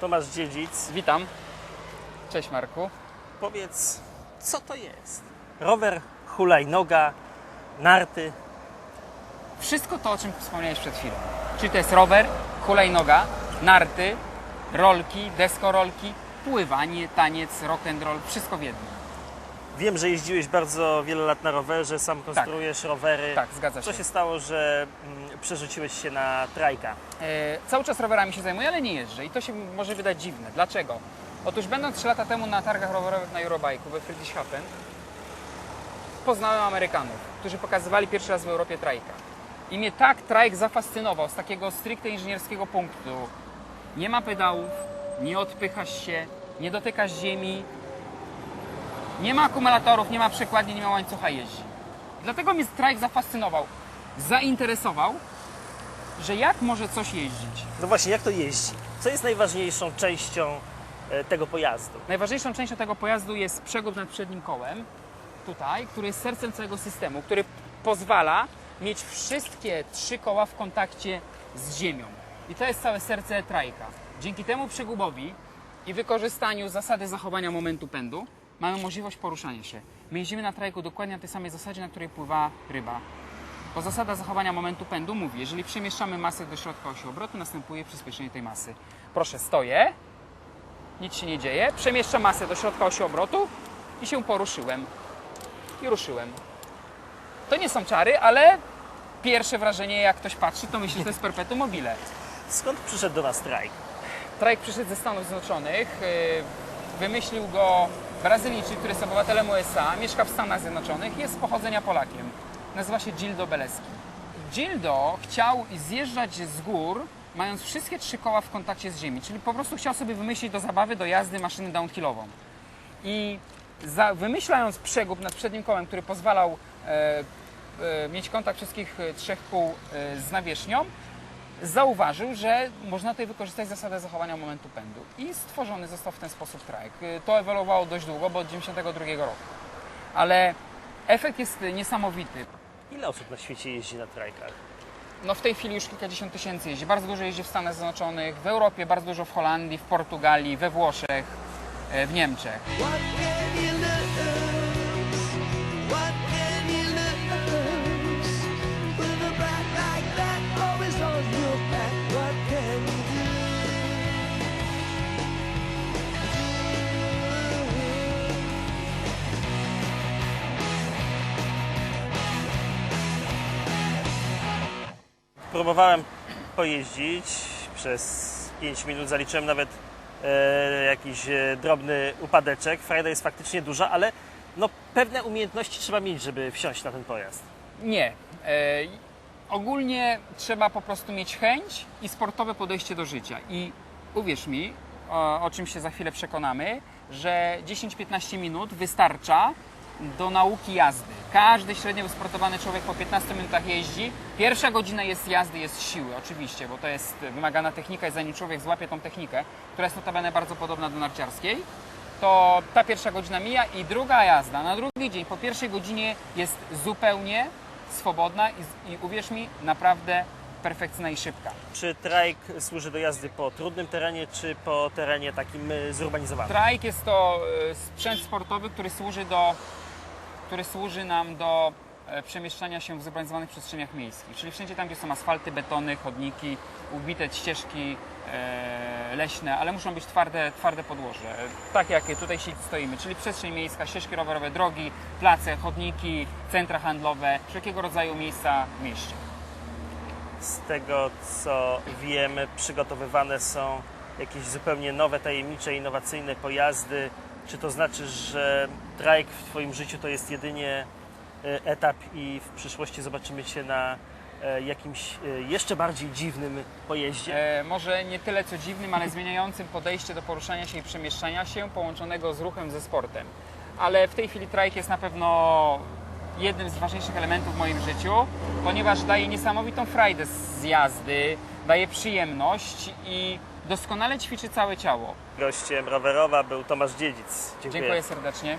Tomasz Dziedzic, Witam. Cześć Marku. powiedz, co to jest? Rower, hulajnoga, narty. Wszystko to, o czym wspomniałeś przed chwilą. Czyli to jest rower, hulajnoga, narty, rolki, deskorolki, pływanie, taniec, rock and roll, wszystko w jednym. Wiem, że jeździłeś bardzo wiele lat na rowerze, sam konstruujesz rowery. Tak, zgadza Co się. się stało, że mm, przerzuciłeś się na trajka? E, cały czas rowerami się zajmuję, ale nie jeżdżę i to się może wydać dziwne. Dlaczego? Otóż będąc 3 lata temu na targach rowerowych na Eurobike'u we Friedrichshafen poznałem Amerykanów, którzy pokazywali pierwszy raz w Europie trajka. I mnie tak trajk zafascynował z takiego stricte inżynierskiego punktu. Nie ma pedałów, nie odpychasz się, nie dotykasz ziemi, nie ma akumulatorów, nie ma przekładni, nie ma łańcucha jeździ. Dlatego mnie trajk zafascynował, zainteresował, że jak może coś jeździć. No właśnie, jak to jeździ? Co jest najważniejszą częścią e, tego pojazdu? Najważniejszą częścią tego pojazdu jest przegub nad przednim kołem, tutaj, który jest sercem całego systemu, który pozwala mieć wszystkie trzy koła w kontakcie z ziemią. I to jest całe serce trajka. Dzięki temu przegubowi i wykorzystaniu zasady zachowania momentu pędu mamy możliwość poruszania się. My jeździmy na trajku dokładnie na tej samej zasadzie, na której pływa ryba. Bo zasada zachowania momentu pędu mówi, jeżeli przemieszczamy masę do środka osi obrotu, następuje przyspieszenie tej masy. Proszę, stoję, nic się nie dzieje, przemieszczam masę do środka osi obrotu i się poruszyłem. I ruszyłem. To nie są czary, ale pierwsze wrażenie, jak ktoś patrzy, to myśli, że to jest perpetuum mobile. Skąd przyszedł do nas trajk? Trajk przyszedł ze Stanów Zjednoczonych, yy, wymyślił go Brazylijczyk, który jest obywatelem USA, mieszka w Stanach Zjednoczonych jest z pochodzenia Polakiem. Nazywa się Gildo Beleski. Gildo chciał zjeżdżać z gór, mając wszystkie trzy koła w kontakcie z ziemi, czyli po prostu chciał sobie wymyślić do zabawy, do jazdy maszynę downhillową. I za, wymyślając przegub nad przednim kołem, który pozwalał e, e, mieć kontakt wszystkich e, trzech kół e, z nawierzchnią, zauważył, że można tutaj wykorzystać zasadę zachowania momentu pędu. I stworzony został w ten sposób trajek. E, To ewoluowało dość długo, bo od 1992 roku. Ale efekt jest niesamowity. Ile osób na świecie jeździ na trajkach? No w tej chwili już kilkadziesiąt tysięcy jeździ. Bardzo dużo jeździ w Stanach Zjednoczonych, w Europie, bardzo dużo w Holandii, w Portugalii, we Włoszech, e, w Niemczech. Próbowałem pojeździć przez 5 minut, zaliczyłem nawet e, jakiś e, drobny upadeczek. Frajda jest faktycznie duża, ale no, pewne umiejętności trzeba mieć, żeby wsiąść na ten pojazd. Nie. E, ogólnie trzeba po prostu mieć chęć i sportowe podejście do życia. I uwierz mi, o, o czym się za chwilę przekonamy, że 10-15 minut wystarcza do nauki jazdy. Każdy średnio wysportowany człowiek po 15 minutach jeździ. Pierwsza godzina jest jazdy, jest siły, oczywiście, bo to jest wymagana technika i zanim człowiek złapie tą technikę, która jest notabene bardzo podobna do narciarskiej, to ta pierwsza godzina mija i druga jazda na drugi dzień po pierwszej godzinie jest zupełnie swobodna i, i uwierz mi, naprawdę perfekcyjna i szybka. Czy trajk służy do jazdy po trudnym terenie, czy po terenie takim e, zurbanizowanym? Trike jest to e, sprzęt sportowy, który służy, do, który służy nam do e, przemieszczania się w zurbanizowanych przestrzeniach miejskich, czyli wszędzie tam, gdzie są asfalty, betony, chodniki, ubite ścieżki e, leśne, ale muszą być twarde, twarde podłoże, e, tak jakie tutaj się stoimy, czyli przestrzeń miejska, ścieżki rowerowe, drogi, place, chodniki, centra handlowe, wszelkiego rodzaju miejsca w mieście. Z tego co wiem, przygotowywane są jakieś zupełnie nowe, tajemnicze, innowacyjne pojazdy. Czy to znaczy, że trajk w Twoim życiu to jest jedynie e, etap i w przyszłości zobaczymy Cię na e, jakimś e, jeszcze bardziej dziwnym pojeździe? E, może nie tyle co dziwnym, ale zmieniającym podejście do poruszania się i przemieszczania się, połączonego z ruchem ze sportem. Ale w tej chwili trajk jest na pewno jednym z ważniejszych elementów w moim życiu, ponieważ daje niesamowitą frajdę z jazdy, daje przyjemność i doskonale ćwiczy całe ciało. Gościem rowerowa był Tomasz Dziedzic. Dziękuję. Dziękuję serdecznie.